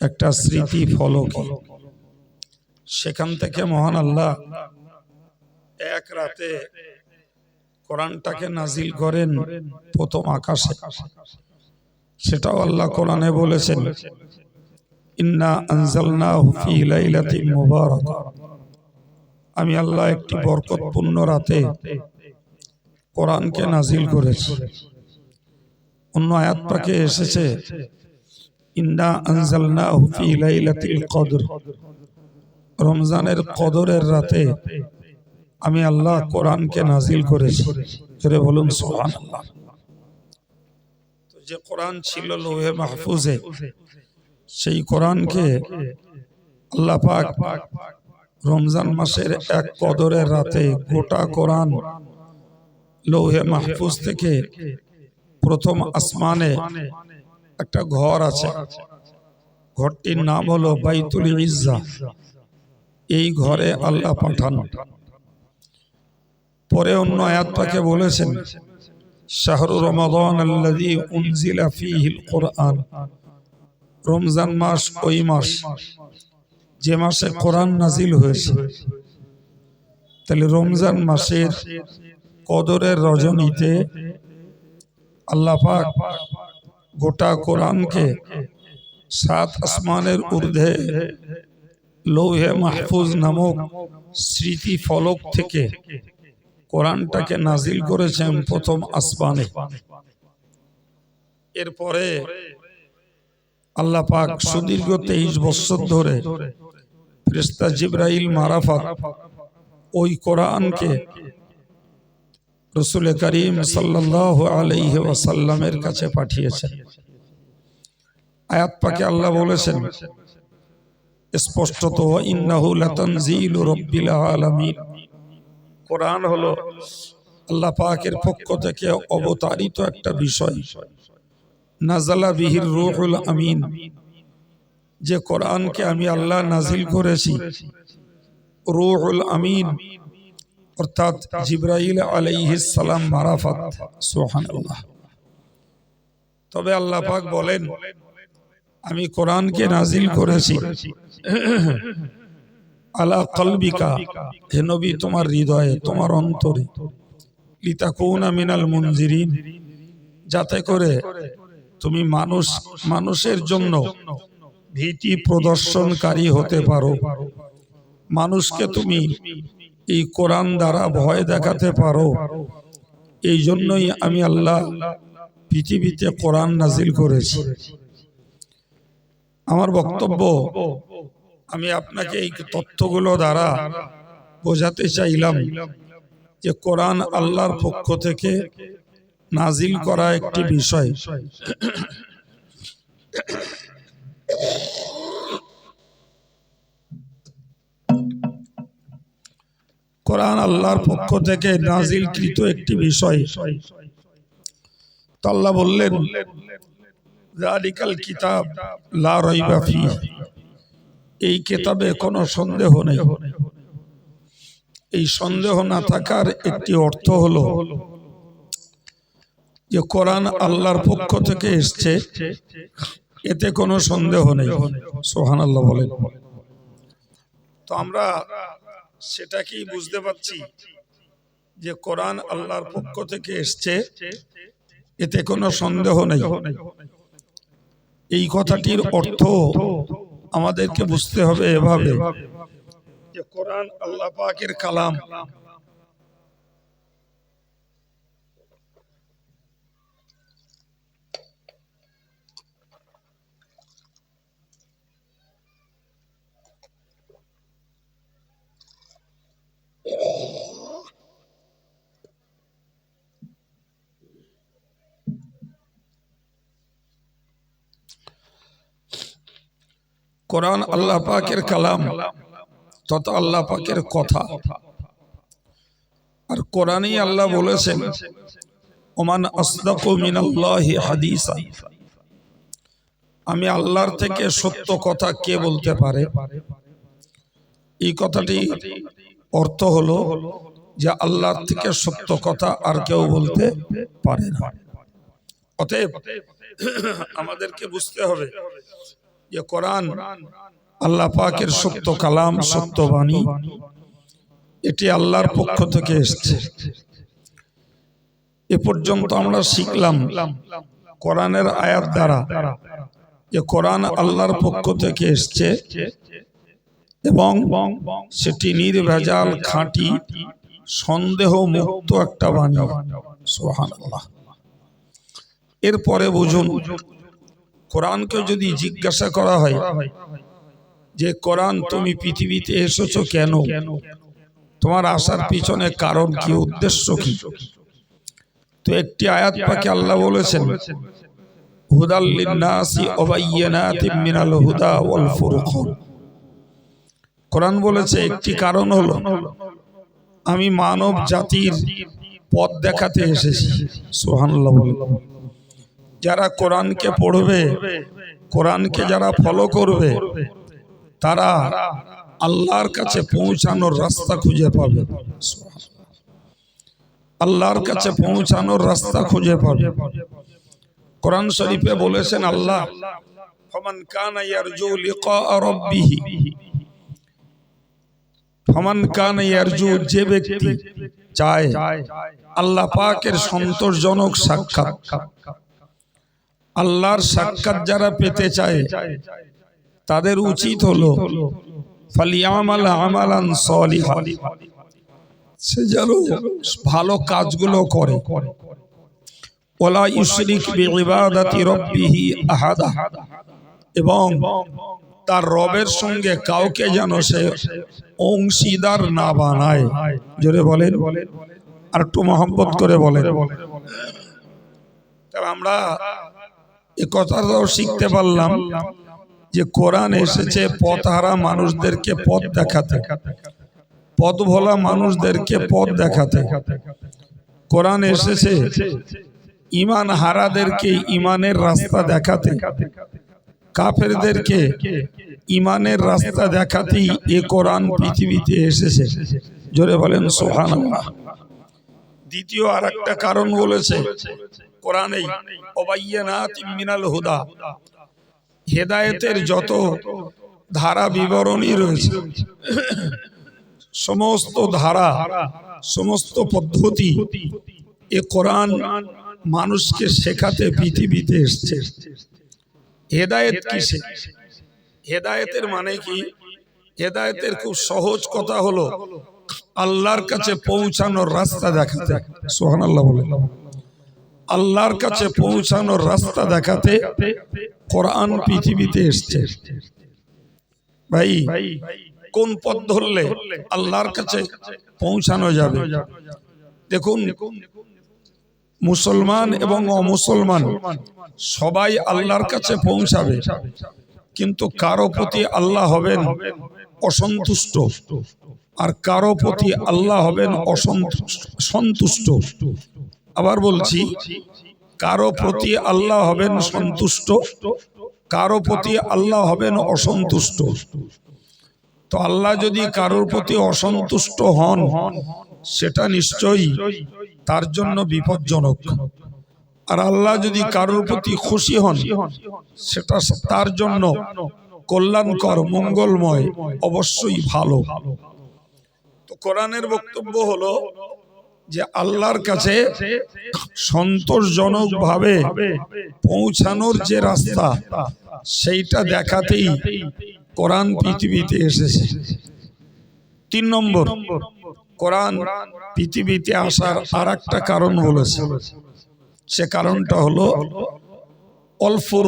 একটা স্মৃতি ফলকে সেখান থেকে মহান আল্লাহ এক রাতে কোরআনটাকে নাজিল করেন প্রথম আকাশে। সেটাও আল্লাহ কোরআনে বলেছেন, ইন্না আনজালনাহু ফি লাইলাতিন মুবারাকা। আমি আল্লাহ একটি বরকতপূর্ণ রাতে কোরআনকে নাজিল করেছি। অন্য আয়াত পাকে এসেছে রমজানের কদরের রাতে আমি আল্লাহ কোরআনকে নাজিল করেছি। জোরে বলুন তো যে কোরআন ছিল লোহে মাহফুজে, সেই কোরআনকে আল্লাহ পাক রমজান মাসের এক কদরের রাতে গোটা কোরআন লৌহে মাহফুজ থেকে প্রথম আসমানে একটা ঘর আছে। ঘরটির নাম হলো বাইতুল ইজ্জা। এই ঘরে আল্লাহ পাঠানো। পরে অন্য আয়াত পাকে বলেছেন, শাহরু রমাদান আল্লাযী উনজিলা ফীহিল কোরআন। রমজান মাস ওই মাস, যে মাসে কোরআন নাজিল হয়েছে। তাহলে রমজান মাসের কদরের রজনীতে আল্লাহ পাক গোটা কোরআনকে সাত আসমানের ঊর্ধ্বে লৌহে মাহফুজ নামক স্মৃতি ফলক থেকে কোরআনটাকে নাজিল করেছেন প্রথম আসমানে। এরপরে আল্লাহ পাক সুদীর্ঘ তেইশ বছর ধরে ফেরেশতা জিব্রাইল মারাফাত ওই কোরআনকে রসুল করিম সাল্লাহ আলাইহি ওয়াসাল্লামের কাছে পাঠিয়েছেন। আয়াত পাকে আল্লাহ বলেছেন, স্পষ্টত কোরআন হলো আল্লাহ পাকের পক্ষ থেকে অবতারিত একটা বিষয়। নাজালা বিহির রুহুল আমিন। যে কোরআনকে আমি আল্লাহ নাজিল করেছি, রুহুল আমিন অর্থাৎ জিব্রাইল আলাইহিস সালাম মারাফাত। তবে আল্লাহ পাক বলেন, আমি কোরআনকে নাজিল করেছি। আলা কলবিকা, হে নবী, তোমার হৃদয়ে, তোমার অন্তরে। লিতাকুনা মিনাল মুনজিরিন, যাতে করে তুমি মানুষ, মানুষের জন্য ভীতি প্রদর্শনকারী হতে পারো। মানুষকে তুমি এই কোরআন দ্বারা ভয় দেখাতে পারো। এই জন্যই আমি আল্লাহ পৃথিবীতে কোরআন নাজিল করেছি। আমার বক্তব্য, আমি আপনাকে এই তথ্যগুলো দ্বারা বোঝাতে চাইলাম যে কোরআন আল্লাহর পক্ষ থেকে নাজিল করা একটি বিষয়। কোরআন আল্লাহর পক্ষ থেকে নাজিলকৃত একটি বিষয়। তো আল্লাহ বললেন জালিকাল কিতাব লা রাইবা ফিহ এই কিতাবে কোনো সন্দেহ নেই। এই সন্দেহ না থাকার একটি অর্থ হলো যে কোরআন আল্লাহর পক্ষ থেকে এসছে। এতে কোনো সন্দেহ নেই। সোহান আল্লাহ বলেন। তো আমরা সেটাকেই বুঝতে পারছি যে কোরআন আল্লাহর পক্ষ থেকে এসছে এতে কোনো সন্দেহ নেই। এই কথাটির অর্থ আমাদেরকে বুঝতে হবে এভাবে। যে কোরআন আল্লাহ পাকের কালাম। কোরআন আল্লাহ পাকের কালাম তথা আল্লাহ পাকের কথা। আর কোরআনই আল্লাহ বলেছেন, ওমান আসদাকু মিনাল্লাহি হাদিসা। আমি আল্লাহর থেকে সত্য কথা কে বলতে পারে? এই কথাটি অর্থ হলো যে আল্লাহর থেকে সত্য কথা আর কেউ বলতে পারে না। অতএব আমাদেরকে বুঝতে হবে যে কোরআন আল্লাহ পাকের সত্য কালাম সত্য বাণী। এটি আল্লাহর পক্ষ থেকে এসছে। এ পর্যন্ত আমরা শিখলাম কোরআনের আয়াত দ্বারা। যে কোরআন আল্লাহর পক্ষ থেকে এসছে এবং সেটি নির্ভেজাল খাঁটি সন্দেহ মুক্ত একটা বাণী। সোহান এরপরে বুঝুন। কোরআনকে যদি জিজ্ঞাসা করা হয় যে কোরআন তুমি পৃথিবীতে এসেছ কেন? তোমার আসার পিছনে কারণ কি? উদ্দেশ্য কি? তো একটি আয়াত পাকে আল্লাহ বলেছেন মিনাল হুদা ওয়াল ফুরকান। কোরআন বলেছে একটি কারণ হলো আমি মানব জাতির পথ দেখাতে এসেছি। বলে। যারা কোরআনকে পড়বে, কোরআনকে যারা ফলো করবে, তারা আল্লাহর কাছে পৌঁছানোর রাস্তা খুঁজে পাবে। আল্লাহর কাছে পৌঁছানোর রাস্তা খুঁজে পাবে। কোরআন শরীফে বলেছেন, আল্লাহ, ফমান কানা ইয়ারজু লিকা রাব্বিহি ফমান কানা ইয়ারজু যে ব্যক্তি চায় আল্লাহ পাকের সন্তোষজনক সাক্ষাৎ। আল্লাহর সাক্ষাৎ যারা পেতে চায় তাদের উচিত হলো সে যেন ভালো কাজগুলো করে। ওলা আহাদা। এবং তার রবের সঙ্গে কাউকে যেন সে অংশীদার না বানায়। জোরে বলেন। আর একটু মহব্বত করে বলেন। আমরা এ কথাটাও শিখতে পারলাম যে কোরআন এসেছে, পথহারা মানুষদেরকে পথ দেখাতে। পথ ভোলা মানুষদেরকে পথ দেখাতে। কোরআন এসেছে ইমান হারাদেরকে ইমানের রাস্তা দেখাতে। কাফেরদেরকে ইমানের রাস্তা দেখাতেই এ কোরআন পৃথিবীতে এসেছে। জোরে বলেন সোহান দ্বিতীয় আর একটা কারণ বলেছে, কোরআনেই মিনাল হুদা। হেদায়েতের যত ধারা বিবরণী রয়েছে, সমস্ত ধারা, সমস্ত পদ্ধতি এ কোরআন মানুষকে শেখাতে পৃথিবীতে এসছে। হেদায়েত কিসে হেদায়েতের মানে কি? হেদায়েতের খুব সহজ কথা হলো আল্লাহর কাছে পৌঁছানোর রাস্তা দেখাতে। সোহান আল্লাহ বলে আল্লাহর কাছে পৌঁছানোর রাস্তা দেখাতে কোরআন পৃথিবীতে এসছে। ভাই, কোন পথ ধরলে আল্লাহর কাছে পৌঁছানো যাবে? দেখুন, মুসলমান এবং অমুসলমান সবাই আল্লাহর কাছে পৌঁছাবে, কিন্তু কারও প্রতি আল্লাহ হবেন অসন্তুষ্ট। আর কারও প্রতি আল্লাহ হবেন অসন্তুষ্ট। সন্তুষ্ট। আবার বলছি কারও প্রতি আল্লাহ হবেন সন্তুষ্ট কারও প্রতি আল্লাহ হবেন অসন্তুষ্ট। তো আল্লাহ যদি কারোর প্রতি অসন্তুষ্ট হন সেটা নিশ্চয়ই তার জন্য বিপজ্জনক। আর আল্লাহ যদি কারোর প্রতি খুশি হন সেটা তার জন্য কল্যাণকর মঙ্গলময় অবশ্যই ভালো। কোরআনের বক্তব্য হলো যে আল্লাহর কাছে সন্তোষজনক ভাবে পৌঁছানোর যে রাস্তা, সেইটা দেখাতেই কোরআন পৃথিবীতে এসেছে। তিন নম্বর, কোরআন পৃথিবীতে আসার আর একটা কারণ বলেছে। সে কারণটা হলো অল্পর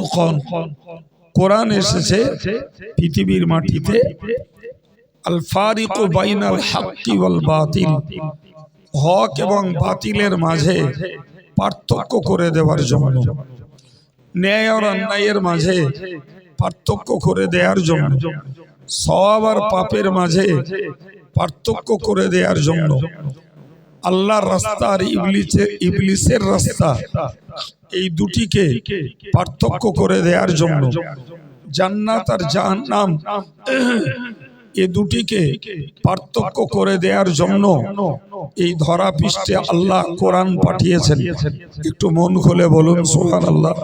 কোরআন এসেছে পৃথিবীর মাটিতে আল ফারিক বাইনাল হাক্কি ওয়াল বাতিল। হক এবং বাতিলের মাঝে পার্থক্য করে দেওয়ার জন্য। ন্যায় আর অন্যায়ের মাঝে পার্থক্য করে দেওয়ার জন্য। সওয়াব আর পাপের মাঝে পার্থক্য করে দেওয়ার জন্য। আল্লাহর রাস্তা আর ইবলিসের ইবলিসের রাস্তা এই দুটিকে পার্থক্য করে দেওয়ার জন্য। জান্নাত আর জাহান্নাম এ দুটিকে পার্থক্য করে দেওয়ার জন্য এই ধরা পৃষ্ঠে আল্লাহ কোরআন পাঠিয়েছেন। একটু মন খুলে বলুন সোহান আল্লাহ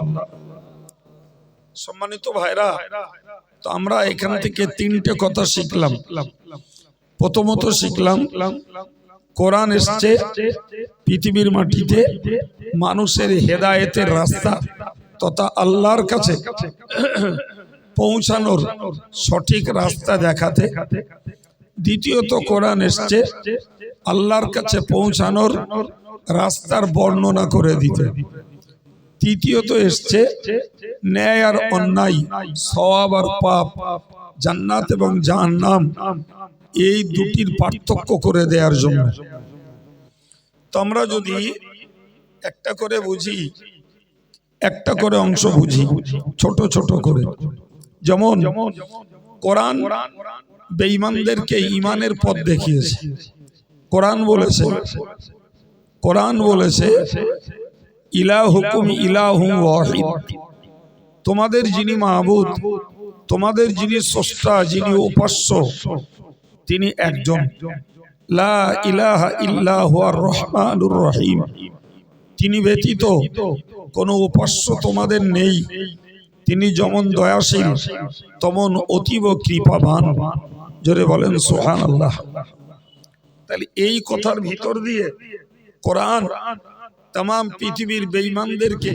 সম্মানিত ভাইরা, তো আমরা এখান থেকে তিনটে কথা শিখলাম। প্রথমত শিখলাম, কোরআন এসছে পৃথিবীর মাটিতে মানুষের হেদায়েতের রাস্তা তথা আল্লাহর কাছে। পৌঁছানোর সঠিক রাস্তা দেখাতে। দ্বিতীয়ত কোরআন এসছে, আল্লাহর কাছে পৌঁছানোর রাস্তার বর্ণনা করে দিতে। তৃতীয়ত এসছে, ন্যায় আর অন্যায়, সওয়াব আর পাপ, জান্নাত এবং জাহান্নাম, এই দুটির পার্থক্য করে দেওয়ার জন্য। তো আমরা যদি একটা করে বুঝি, একটা করে অংশ বুঝি, ছোট ছোট করে। যেমন কোরআন বেঈমানদেরকে ইমানের পথ দেখিয়েছে। কোরআন বলেছে কোরআন বলেছে ইলা হুকুম ইলাহু ওয়াহিদ। তোমাদের যিনি মাহবুদ তোমাদের যিনি স্রষ্টা যিনি উপাস্য তিনি একজন। লা ইলাহা ইল্লাহু রহমানুর রহিম। তিনি ব্যতীত কোনো উপাস্য তোমাদের নেই। তিনি যেমন দয়াশীল, তেমন অতীব কৃপাবান। জোরে বলেন সোহান আল্লাহ তাহলে এই কথার ভিতর দিয়ে কোরআন তাম পৃথিবীর বেঈমানদেরকে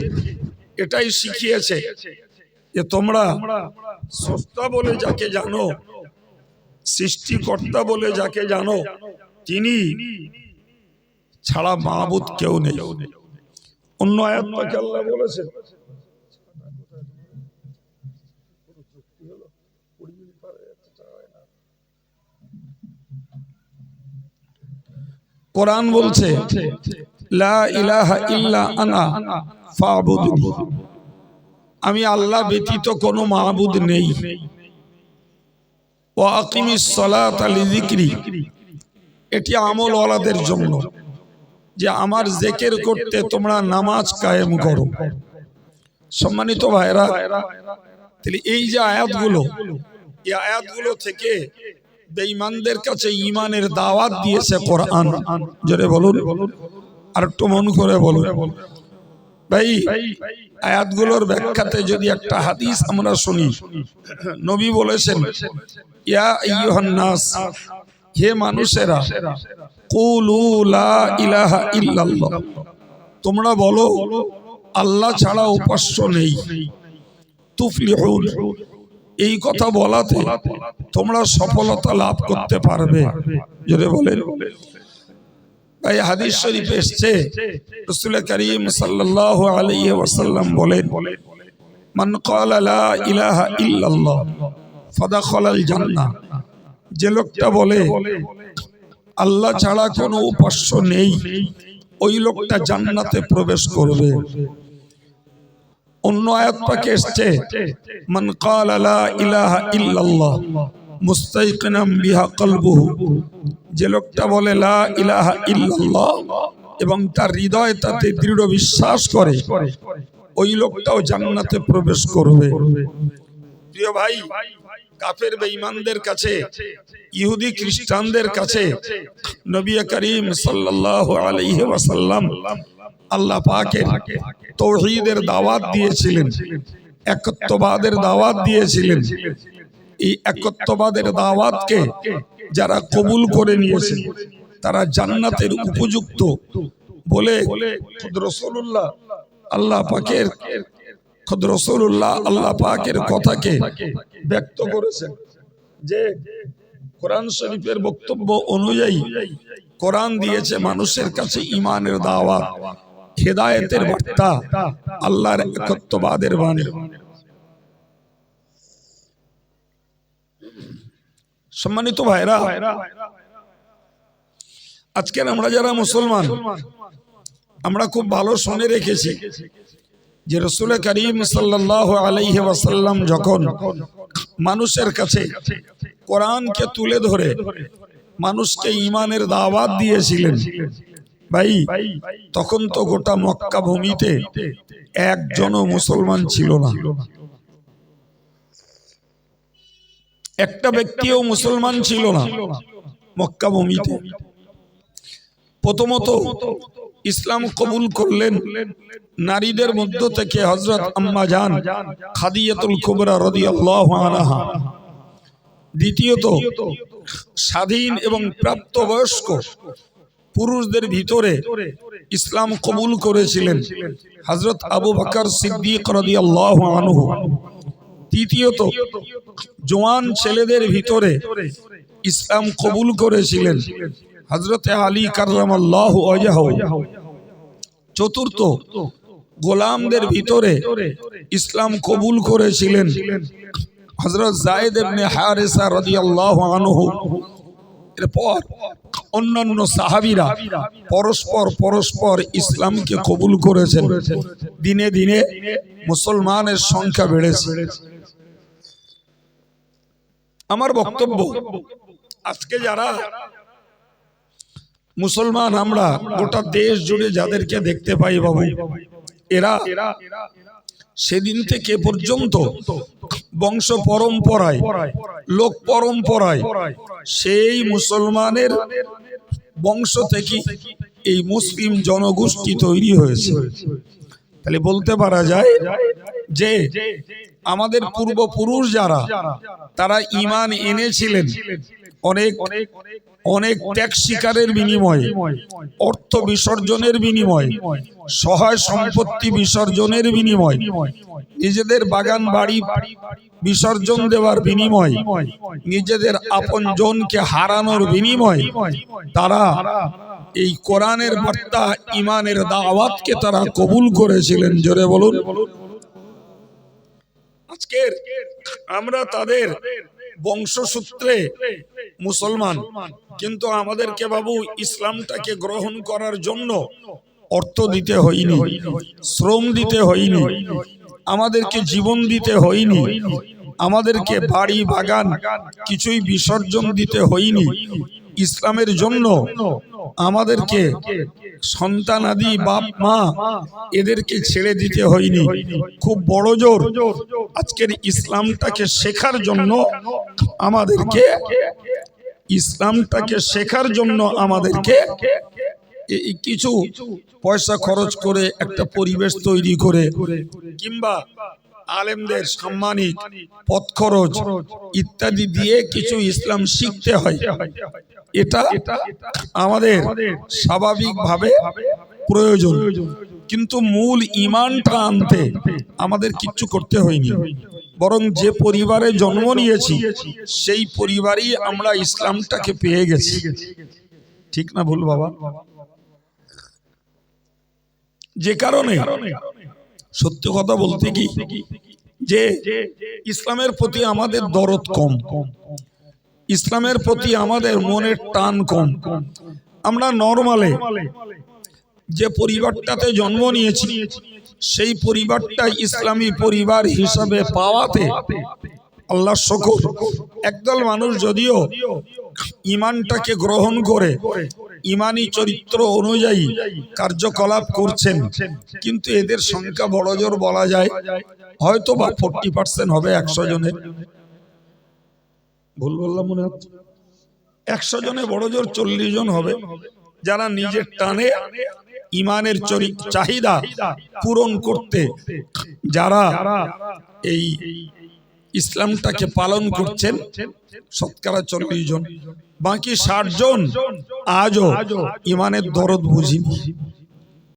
এটাই শিখিয়েছে যে তোমরা সস্তা বলে যাকে জানো, সৃষ্টিকর্তা বলে যাকে জানো, তিনি ছাড়া মাহবুদ কেউ নেই। অন্য আয়াত আল্লাহ বলেছেন কোরআন বলছে, লা আনা আমি আল্লাহ ব্যতীত কোনো মাহবুদ নেই। ও সালাত লিযিকরি। এটি আমল ওয়ালাদের জন্য, যে আমার জেকের করতে তোমরা নামাজ কায়েম করো। সম্মানিত ভাইরা তাহলে এই যে আয়াতগুলো, এই আয়াতগুলো থেকে বেঈমানদের কাছে ইমানের দাওয়াত দিয়েছে কোরআন। জোরে বলুন। আর একটু মন করে বলুন। ভাই, আয়াতগুলোর ব্যাখ্যাতে যদি একটা হাদিস আমরা শুনি, নবী বলেছেন, ইয়া আইয়ুহান নাস, হে মানুষেরা, কুলু লা ইলাহা ইল্লাল্লাহ। তোমরা বলো, আল্লাহ ছাড়া উপাস্য নেই। তুফলিহুন। এই কথা বলাতে তোমরা সফলতা লাভ করতে পারবে। যদি বলেন। ভাই, হাদিস শরীফ এসছে। রসুল করিম সাল্লাল্লাহু আলাইহি ওয়াসাল্লাম বলেন, মান ক্বালা লা ইলাহা ইল্লাল্লাহ, ফাদাখালাল জান্নাহ। যে লোকটা বলে, আল্লাহ ছাড়া কোনো উপাস্য নেই। ওই লোকটা জান্নাতে প্রবেশ করবে। অন্য আয়াত পাকে এসছে, মান ক্বালা লা ইলাহা ইল্লাল্লাহ, মুস্তাইকিনাম বিহা কলবুহু। যে লোকটা বলে, লা ইলাহা ইল্লাল্লাহ, এবং তার হৃদয় তাতে দৃঢ় বিশ্বাস করে, ওই লোকটাও জান্নাতে প্রবেশ করবে। প্রিয় ভাই, কাফের বেঈমানদের কাছে, ইহুদি খ্রিস্টানদের কাছে নবী করিম সাল্লাল্লাহু আলাইহি ওয়াসাল্লাম আল্লাহ পাকের তৌহিদের দাওয়াত দিয়েছিলেন একত্ববাদের দাওয়াত দিয়েছিলেন। এই একত্ববাদের দাওয়াতকে যারা কবুল করে নিয়েছে তারা জান্নাতের উপযুক্ত। বলে খুদ রসুল্লাহ আল্লাহ পাকের খুদ রসুল্লাহ আল্লাহ পাকের কথাকে ব্যক্ত করেছেন। যে কোরআন শরীফের বক্তব্য অনুযায়ী কোরআন দিয়েছে মানুষের কাছে ইমানের দাওয়াত। হেদায়েতের বার্তা, আল্লাহর একত্ববাদের বাণী। সম্মানিত ভাইরা, আজকের আমরা যারা মুসলমান, আমরা খুব ভালো শুনে রেখেছি যে রসুল করিম সাল্লাহ আলাইহি ওয়াসাল্লাম যখন মানুষের কাছে কোরআনকে তুলে ধরে মানুষকে ইমানের দাওয়াত দিয়েছিলেন ভাই তখন তো গোটা মক্কা ভূমিতে একজনও মুসলমান ছিল না। একটা ব্যক্তিও মুসলমান ছিল না মক্কা ভূমিতে। প্রথমত ইসলাম কবুল করলেন নারীদের মধ্য থেকে হজরত আম্মা জান খাদিয়াতুল কুবরা রাদিয়াল্লাহু আনহা। দ্বিতীয়ত স্বাধীন এবং প্রাপ্তবয়স্ক পুরুষদের ভিতরে ইসলাম কবুল করেছিলেন। হজরত আবু বকর সিদ্দিক তৃতীয়ত জোয়ান ছেলেদের ভিতরে ইসলাম কবুল করেছিলেন। হজরত আলী কার্লামাল্লাহ ওয়াজাহ। চতুর্থ, গোলামদের ভিতরে ইসলাম কবুল করেছিলেন। হজরত জায়েদ ইবনে হারিসা রাদিয়াল্লাহু আনহু। এরপর অন্যান্য সাহাবীরা পরস্পর পরস্পর ইসলামকে কবুল করেছেন। দিনে দিনে মুসলমানের সংখ্যা বেড়েছে। আমার বক্তব্য, আজকে যারা মুসলমান, আমরা গোটা দেশ জুড়ে যাদেরকে দেখতে পাই বাবু, এরা সেদিন থেকে পর্যন্ত বংশ পরম্পরায়, লোক পরম্পরায়, সেই মুসলমানের বংশ থেকে এই মুসলিম জনগোষ্ঠী তৈরি হয়েছে। তাহলে বলতে পারা যায় যে আমাদের পূর্বপুরুষ যারা, তারা ইমান এনেছিলেন। অনেক অনেক ত্যাগ শিকারের বিনিময়ে অর্থ বিসর্জনের বিনিময়ে সহায় সম্পত্তি বিসর্জনের বিনিময় নিজেদের বাগান বাড়ি বিসর্জন দেওয়ার বিনিময় নিজেদের আপন জনকে হারানোর বিনিময় তারা এই কোরআনের বার্তা ইমানের দাওয়াতকে তারা কবুল করেছিলেন জোরে বলুন। আজকের আমরা তাদের বংশসূত্রে মুসলমান। কিন্তু আমাদেরকে বাবু ইসলামটাকে গ্রহণ করার জন্য অর্থ দিতে হয়নি, শ্রম দিতে হয়নি, আমাদেরকে জীবন দিতে হয়নি, আমাদেরকে বাড়ি, বাগান কিছুই বিসর্জন দিতে হয়নি। ইসলামের জন্য আমাদেরকে সন্তানাদি বাপ মা এদেরকে ছেড়ে দিতে হয়নি। খুব বড় জোর। আজকের ইসলামটাকে শেখার জন্য আমাদেরকে, ইসলামটাকে শেখার জন্য আমাদেরকে কিছু পয়সা খরচ করে একটা পরিবেশ তৈরি করে। কিংবা আলেমদের সাম্মানিক পথ খরচ ইত্যাদি দিয়ে কিছু ইসলাম শিখতে হয়। এটা আমাদের স্বাভাবিকভাবে প্রয়োজন। কিন্তু মূল ইমানটা আনতে আমাদের কিচ্ছু করতে হয়নি। বরং যে পরিবারে জন্ম নিয়েছি, সেই পরিবারই আমরা ইসলামটাকে পেয়ে গেছি। ঠিক না ভুল বাবা? যে কারণে সত্য কথা বলতে কি? যে ইসলামের প্রতি আমাদের দরদ কম। ইসলামের প্রতি আমাদের মনের টান কম। আমরা নর্মালে যে পরিবারটাতে জন্ম নিয়েছি, সেই পরিবারটা ইসলামী পরিবার হিসাবে পাওয়াতে আল্লাহ শকর। একদল মানুষ যদিও ইমানটাকে গ্রহণ করে ইমানি চরিত্র অনুযায়ী কার্যকলাপ করছেন। কিন্তু এদের সংখ্যা বড় জোর বলা যায়। হয়তো বা ফোরটি পার্সেন্ট হবে একশো জনের। ভুল বললাম মনে হচ্ছে। একশো জনে বড় জোর চল্লিশ জন হবে। যারা নিজের টানে ইমানের চাহিদা পূরণ করতে, যারা এই ইসলামটাকে পালন করছেন, শতকরা চল্লিশ জন। বাকি ষাট জন আজও ইমানের দরদ বুঝিনি।